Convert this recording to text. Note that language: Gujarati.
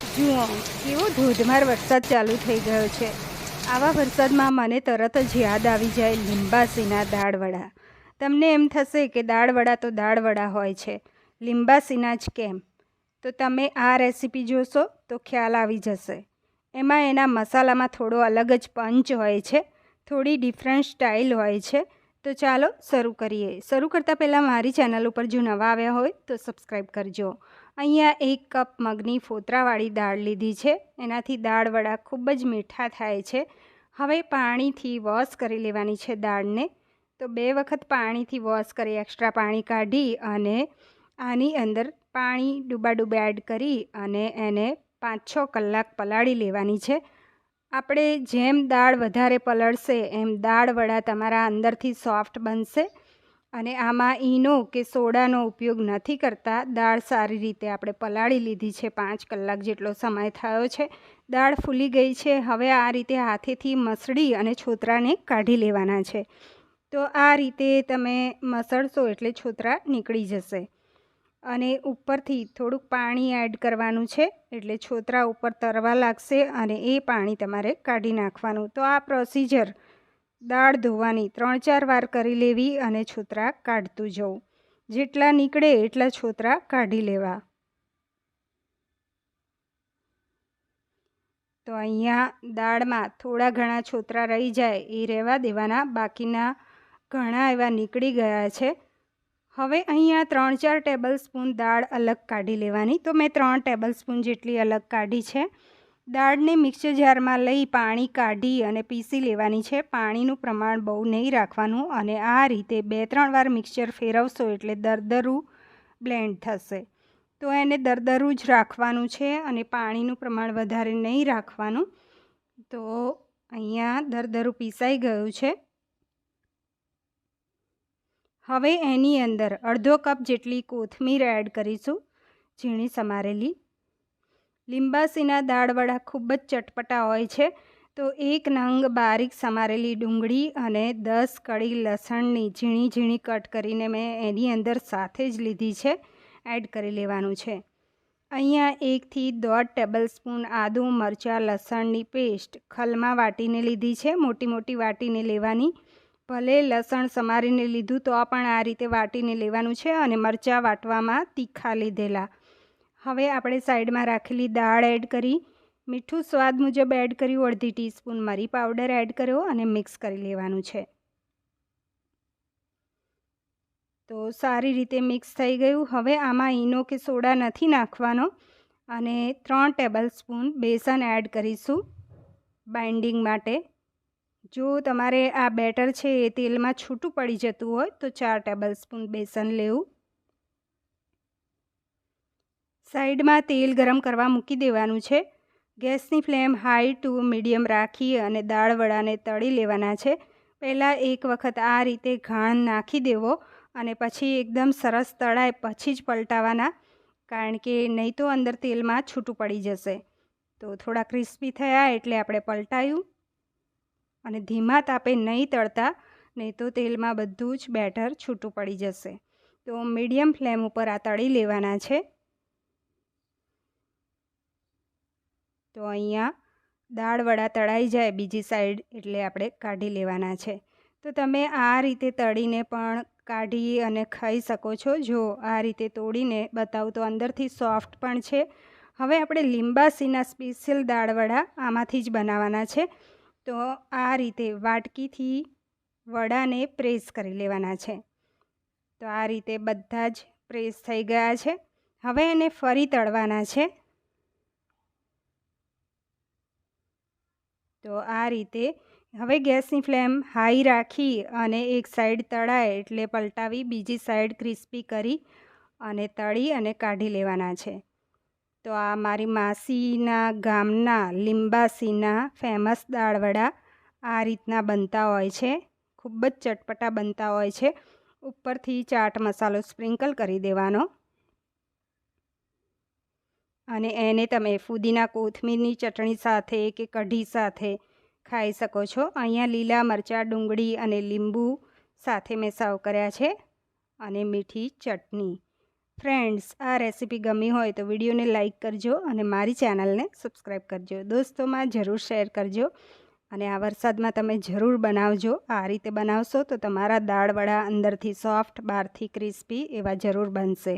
જુઓ કેવો ધોધમાર વરસાદ ચાલુ થઈ ગયો છે. આવા વરસાદમાં મને તરત જ યાદ આવી જાય લીંબાસીના દાળવડા. તમને એમ થશે કે દાળવડા તો દાળવડા હોય છે. લીંબાસીના જ કેમ? તો તમે આ રેસીપી જોશો તો ખ્યાલ આવી જશે. એમાં એના મસાલામાં થોડો અલગ જ પંચ હોય છે, થોડી ડિફરન્ટ સ્ટાઇલ હોય છે. તો ચાલો શરૂ કરીએ. શરૂ કરતાં પહેલાં મારી ચેનલ ઉપર જો નવા આવ્યા હોય તો સબસ્ક્રાઈબ કરજો. અહીંયા એક કપ મગની ફોતરાવાળી દાળ લીધી છે. એનાથી દાળવડા ખૂબ જ મીઠા થાય છે. હવે પાણીથી વોશ કરી લેવાની છે દાળને. તો બે વખત પાણીથી વોશ કરી એક્સ્ટ્રા પાણી કાઢી અને આની અંદર પાણી ડૂબા ડૂબા એડ કરી અને એને પાંચ છ કલાક પલાળી લેવાની છે. આપણે જેમ દાળ વધારે પલળશે એમ દાળ વડા તમારા અંદરથી સોફ્ટ બનશે. અને આમાં ઈનો કે સોડાનો ઉપયોગ નથી કરતા. દાળ સારી રીતે આપણે પલાળી લીધી છે પાંચ કલાક જેટલો સમય થયો છે. દાળ ફૂલી ગઈ છે. હવે આ રીતે હાથેથી મસળી અને છોતરાને કાઢી લેવાના છે. તો આ રીતે તમે મસળશો એટલે છોતરા નીકળી જશે. અને ઉપરથી થોડુંક પાણી એડ કરવાનું છે એટલે છોતરા ઉપર તરવા લાગશે અને એ પાણી તમારે કાઢી નાખવાનું. તો આ પ્રોસીજર દાળ ધોવાની ત્રણ ચાર વાર કરી લેવી અને છોતરા કાઢતું જવું. જેટલા નીકળે એટલા છોતરા કાઢી લેવા. તો અહીંયા દાળમાં થોડા ઘણા છોતરા રહી જાય એ રહેવા દેવાના. બાકીના ઘણા એવા નીકળી ગયા છે. હવે અહીંયા ત્રણ ચાર ટેબલ સ્પૂન દાળ અલગ કાઢી લેવાની. તો મેં ત્રણ ટેબલ સ્પૂન જેટલી અલગ કાઢી છે. દાળને મિક્સર જારમાં લઈ પાણી કાઢી અને પીસી લેવાની છે. પાણીનું પ્રમાણ બહુ નહીં રાખવાનું અને આ રીતે બે ત્રણ વાર મિક્સર ફેરવશો એટલે દરદરું બ્લેન્ડ થશે. તો એને દરદરું જ રાખવાનું છે અને પાણીનું પ્રમાણ વધારે નહીં રાખવાનું. તો અહીંયા દરદરું પીસાઈ ગયું છે. હવે એની અંદર અડધો કપ જેટલી કોથમીર એડ કરીશું, ઝીણી સમારેલી. લીંબાસીના દાળવડા ખૂબ જ ચટપટા હોય છે. તો એક નંગ બારીક સમારેલી ડુંગળી અને દસ કળી લસણની ઝીણી ઝીણી કટ કરીને મેં એની અંદર સાથે જ લીધી છે. એડ કરી લેવાનું છે. અહીંયા એકથી દોઢ ટેબલ સ્પૂન આદું મરચાં લસણની પેસ્ટ ખલમાં વાટીને લીધી છે. મોટી મોટી વાટીને લેવાની. ભલે લસણ સમારીને લીધું તો પણ આ રીતે વાટીને લેવાનું છે અને મરચાં વાટવામાં તીખા લીધેલા. હવે આપણે સાઈડમાં રાખેલી દાળ એડ કરી, મીઠું સ્વાદ મુજબ એડ કર્યું, અડધી ટીસ્પૂન મરી પાવડર એડ કર્યો અને મિક્સ કરી લેવાનું છે. તો સારી રીતે મિક્સ થઈ ગયું. હવે આમાં ઈનો કે સોડા નથી નાખવાનો અને ત્રણ ટેબલ સ્પૂન બેસન એડ કરીશું બાઇન્ડિંગ માટે. જો તમારે આ બેટર છે, એ તેલમાં છૂટું પડી જતું હોય તો ચાર ટેબલ સ્પૂન બેસન લેવું. સાઈડમાં તેલ ગરમ કરવા મૂકી દેવાનું છે. ગેસની ફ્લેમ હાઈ ટુ મીડિયમ રાખી અને દાળ વડાને તળી લેવાના છે. પહેલાં એક વખત આ રીતે ઘાણ નાખી દેવો અને પછી એકદમ સરસ તળાય પછી જ પલટાવાના, કારણ કે નહીં તો અંદર તેલમાં છૂટું પડી જશે. તો થોડા ક્રિસ્પી થયા એટલે આપણે પલટાયું. અને ધીમા તાપે નહીં તળતા, નહીં તો તેલમાં બધું જ બેટર છૂટું પડી જશે. તો મીડિયમ ફ્લેમ ઉપર આ તળી લેવાના છે. તો અહીંયા દાળ વડા તળાઈ જાય બીજી સાઈડ એટલે આપણે કાઢી લેવાના છે. તો તમે આ રીતે તળીને પણ કાઢી અને ખાઈ શકો છો. જો આ રીતે તોડીને બતાવું તો અંદરથી સોફ્ટ પણ છે. હવે આપણે લીંબાસીના સ્પેશિયલ દાળવડા આમાંથી જ બનાવવાના છે. તો આ રીતે વાટકીથી વડાને પ્રેસ કરી લેવાના છે. તો આ રીતે બધા જ પ્રેસ થઈ ગયા છે. હવે એને ફરી તળવાના છે. તો આ રીતે હવે ગેસની ફ્લેમ હાઈ રાખી અને એક સાઈડ તળાય એટલે પલટાવી બીજી સાઈડ ક્રિસ્પી કરી અને તળી અને કાઢી લેવાના છે. તો આ મારી માસીના ગામના લીંબાસીના ફેમસ દાળવડા આ રીતના બનતા હોય છે. ખૂબ જ ચટપટા બનતા હોય છે. ઉપરથી ચાટ મસાલો સ્પ્રિંકલ કરી દેવાનો. અને એને તમે ફુદીના કોથમીરની ચટણી સાથે કે કઢી સાથે ખાઈ શકો છો. અહીંયા લીલા મરચાં, ડુંગળી અને લીંબુ સાથે મેં સર્વ કર્યા છે અને મીઠી ચટણી. ફ્રેન્ડ્સ, આ રેસીપી ગમી હોય તો વિડીયોને લાઇક કરજો અને મારી ચેનલને સબસ્ક્રાઈબ કરજો. દોસ્તોમાં જરૂર શેર કરજો અને આ વરસાદમાં તમે જરૂર બનાવજો. આ રીતે બનાવશો તો તમારા દાળવડા અંદરથી સોફ્ટ, બહારથી ક્રિસ્પી એવા જરૂર બનશે.